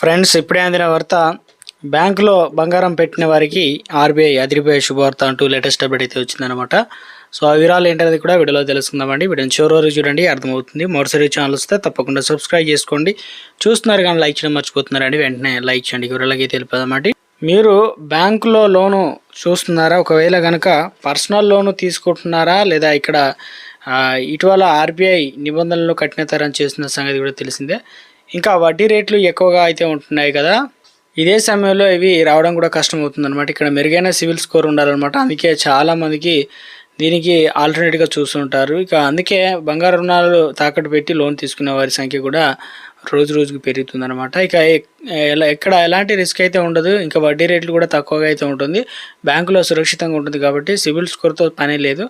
Friends ఇప్పుడే అందిన వార్త బ్యాంకులో బంగారం పెట్టిన వారికి ఆర్బీఐ అదిరిపోయే శుభవార్త అంటూ లేటెస్ట్ అప్డేట్ అయితే వచ్చిందనమాట సో ఆ వివరాలు ఏంటనేది కూడా వీడియోలో తెలుసుకుందామండి. వీడియోని చివరి వరకు చూడండి అర్థమవుతుంది. మరోసారి ఛానల్ వస్తే తప్పకుండా సబ్స్క్రైబ్ చేసుకోండి. చూస్తున్నారు కానీ లైక్ చేయడం మర్చిపోతున్నారండి. వెంటనే లైక్ చేయండి. వివరాలకి తెలిపదన్నమాట మీరు బ్యాంకులో లోను చూస్తున్నారా? ఒకవేళ కనుక పర్సనల్ లోను తీసుకుంటున్నారా? లేదా ఇక్కడ ఇటీవల ఆర్బీఐ నిబంధనలు కఠినతరం చేసిన సంగతి కూడా తెలిసిందే. ఇంకా వడ్డీ రేట్లు ఎక్కువగా అయితే ఉంటున్నాయి కదా. ఇదే సమయంలో ఇవి రావడం కూడా కష్టం అవుతుంది అనమాట ఇక్కడ మెరుగైన సివిల్ స్కోర్ ఉండాలన్నమాట. అందుకే చాలామందికి దీనికి ఆల్టర్నేట్గా చూస్తుంటారు. ఇక అందుకే బంగారు రుణాలు తాకట్టు పెట్టి లోన్ తీసుకునే వారి సంఖ్య కూడా రోజు రోజుకు పెరుగుతుందన్నమాట. ఇక ఎలా ఎక్కడ ఎలాంటి రిస్క్ అయితే ఉండదు. ఇంకా వడ్డీ రేట్లు కూడా తక్కువగా అయితే ఉంటుంది. బ్యాంకులో సురక్షితంగా ఉంటుంది కాబట్టి సివిల్ స్కోర్తో పని లేదు.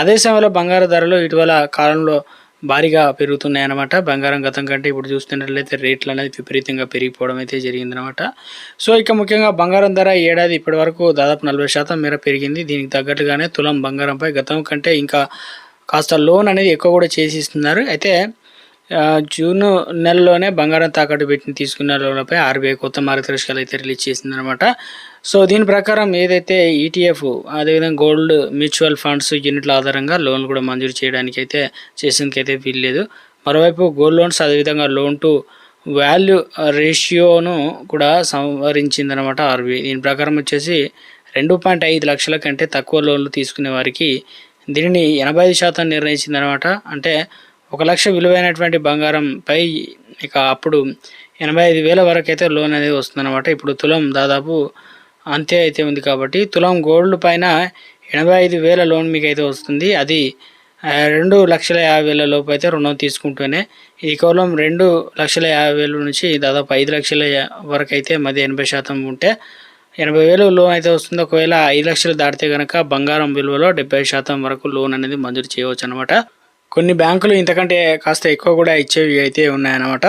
అదే సమయంలో బంగారు ధరలు ఇటీవల కాలంలో భారీగా పెరుగుతున్నాయి అన్నమాట బంగారం గతం కంటే ఇప్పుడు చూస్తున్నట్లయితే రేట్లు అనేది విపరీతంగా పెరిగిపోవడం అయితే జరిగిందనమాట సో ఇక ముఖ్యంగా బంగారం ధర ఏడాది ఇప్పటి వరకు దాదాపు నలభై శాతం మేర పెరిగింది. దీనికి తగ్గట్టుగానే తులం బంగారంపై గతం కంటే ఇంకా కాస్త లోన్ అనేది ఎక్కువ కూడా చేసి ఇస్తున్నారు. అయితే జూన్ నెలలోనే బంగారం తాకట్టు పెట్టి తీసుకున్న లోన్లపై ఆర్బీఐ కొత్త మార్గదర్శకాలు అయితే రిలీజ్ చేసిందనమాట సో దీని ప్రకారం ఏదైతే ఈటీఎఫ్ అదేవిధంగా గోల్డ్ మ్యూచువల్ ఫండ్స్ యూనిట్ల ఆధారంగా లోన్లు కూడా మంజూరు చేయడానికి అయితే చేసేందుకు అయితే వీల్లేదు. మరోవైపు గోల్డ్ లోన్స్ అదేవిధంగా లోన్ టు వాల్యూ రేషియోను కూడా సంవరించిందనమాట ఆర్బీఐ. దీని ప్రకారం వచ్చేసి రెండు పాయింట్ ఐదు లక్షల కంటే తక్కువ లోన్లు తీసుకునే వారికి దీనిని ఎనభై ఐదు శాతం నిర్ణయించిందనమాట అంటే ఒక లక్ష విలువైనటువంటి బంగారంపై ఇక అప్పుడు ఎనభై ఐదు వేల వరకు అయితే లోన్ అనేది వస్తుందన్నమాట. ఇప్పుడు తులం దాదాపు అంతే అయితే ఉంది కాబట్టి తులం గోల్డ్ పైన ఎనభై ఐదు వేల లోన్ మీకు అయితే వస్తుంది. అది రెండు లక్షల యాభై వేల లోపు అయితే రుణం తీసుకుంటూనే ఇది కేవలం రెండు లక్షల యాభై వేల నుంచి దాదాపు ఐదు లక్షల వరకు అయితే మధ్య ఎనభై శాతం ఉంటే ఎనభై వేలు లోన్ అయితే వస్తుంది. ఒకవేళ ఐదు లక్షలు దాటితే కనుక బంగారం విలువలో డెబ్బై శాతం వరకు లోన్ అనేది మంజూరు చేయవచ్చు అనమాట కొన్ని బ్యాంకులు ఇంతకంటే కాస్త ఎక్కువ కూడా ఇచ్చేవి అయితే ఉన్నాయన్నమాట.